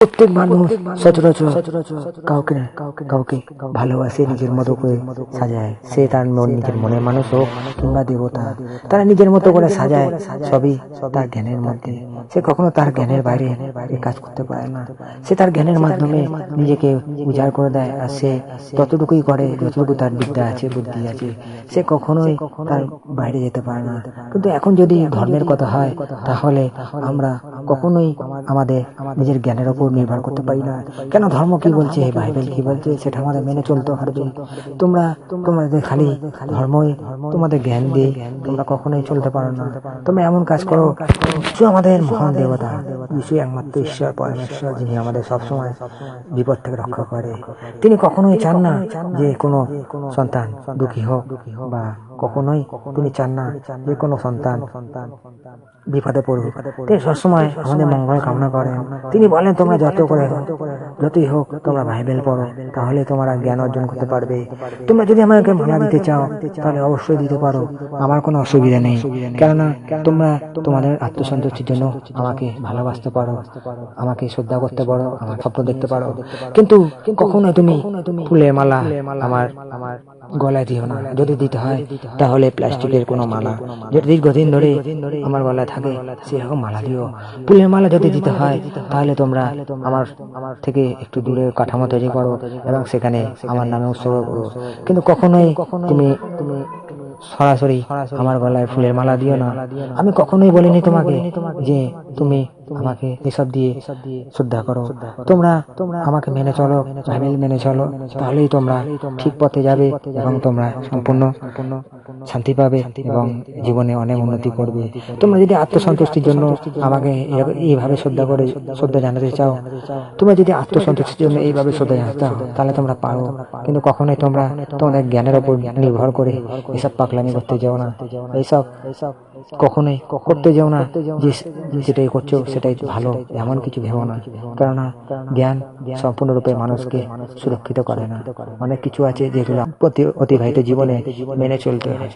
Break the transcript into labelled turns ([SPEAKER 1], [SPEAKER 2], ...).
[SPEAKER 1] প্রত্যেক মানুষ সচরাচর কাউকে না কাউকে ভালোবাসে নিজের মতো করে সাজায়। সে তার মন নিজের মনের মানুষ হোক কিংবা দেবতা। তারা নিজের মতো করে সাজায়। সবই তার জ্ঞানের মধ্যে। সে কখনো তার জ্ঞানের বাইরে কাজ করতে পারে না। সে তার জ্ঞানের মাধ্যমে নিজেকে উজাড় করে দেয় আর সে ততটুকুই করে যতটুকু তার বিদ্যা আছে বুদ্ধি আছে সে কখনোই তার বাইরে যেতে পারে না। কিন্তু এখন যদি ধর্মের কথা হয় তাহলে আমরা কখনোই আমাদের নিজের জ্ঞানের ওপর নির্ভর করতে পারি না। কেন ধর্ম কি বলছে? বাইবেল কি বলছে? সেটা আমাদের মেনে চলতে হবে। তোমরা তোমাদের খালি ধর্মই তোমাদের জ্ঞান দিয়ে তোমরা কখনোই চলতে পারো না। তোমরা এমন কাজ করো যিশু আমাদের মহান দেবতা যিশু একমাত্র ঈশ্বর পরমেশ্বর যিনি আমাদের সবসময় বিপদ থেকে রক্ষা করে। তিনি কখনোই চান না যে কোনো সন্তান দুঃখী হোক বা কখনোই তিনি চান না যে কোনো সন্তান বিপদে পড়ুক। তিনি সবসময় আমাদের মঙ্গল কামনা করেন। তিনি বলেন, তোমরা যত করে যতই হোক তোমরা বাইবেল পড়ো, তাহলে তোমরা জ্ঞান অর্জন করতে পারবে। তোমরা যদি আমাকে মালা দিতে চাও, তাহলে অবশ্যই দিতে পারো। আমার কোনো অসুবিধা নেই। কেননা তোমরা তোমাদের আত্মসন্তুষ্টির জন্য আমাকে ভালোবাসতে পারো, আমাকে শ্রদ্ধা করতে পারো, আমার স্বপ্ন দেখতে পারো। কিন্তু কখনো তুমি ফুলের মালা আমার আমার গলায় দিও না। যদি দিতে হয় তাহলে প্লাস্টিকের কোনো মালা। যেটা দীর্ঘদিন ধরে আমার গলায় থাকে সেরকম মালা দিও ফুলের মালা যদি দিতে হয় তাহলে তোমরা আমার আমার থেকে একটু দূরে কাঠামো তৈরি করো এবং সেখানে আমার নামে উৎসর্গ করো। কিন্তু কখনোই তুমি তুমি সরাসরি আমার গলায় ফুলের মালা দিও না। আমি কখনোই বলিনি তোমাকে যে তুমি আমাকে এসব দিয়ে শ্রদ্ধা করো। তোমরা আমাকে মেনে চলো বাইবেল মেনে চলো তাহলেই তোমরা ঠিক পথে যাবে এবং তোমরা সম্পূর্ণ শান্তি পাবে এবং জীবনে অনেক উন্নতি করবে। তোমরা যদি আত্মসন্তুষ্টির জন্য আমাকে এইভাবে শ্রদ্ধা করে শ্রদ্ধা জানাতে চাও। তোমরা যদি আত্মসন্তুষ্টির জন্য এইভাবে শ্রদ্ধা জানাতে চাও তাহলে তোমরা পারো। কিন্তু কখনোই তোমরা তোমাদের জ্ঞানের উপর নির্ভর করে এসব পাগলামি করতে যাও না। এইসব কখনোই করতে যাও না। যে যেটাই করছ সেটাই ভালো, এমন কিছু ভেবো না। কেননা জ্ঞান সম্পূর্ণরূপে মানুষকে সুরক্ষিত করে না। অনেক কিছু আছে যেগুলো অতিবাহিত জীবনে মেনে চলতে হয়।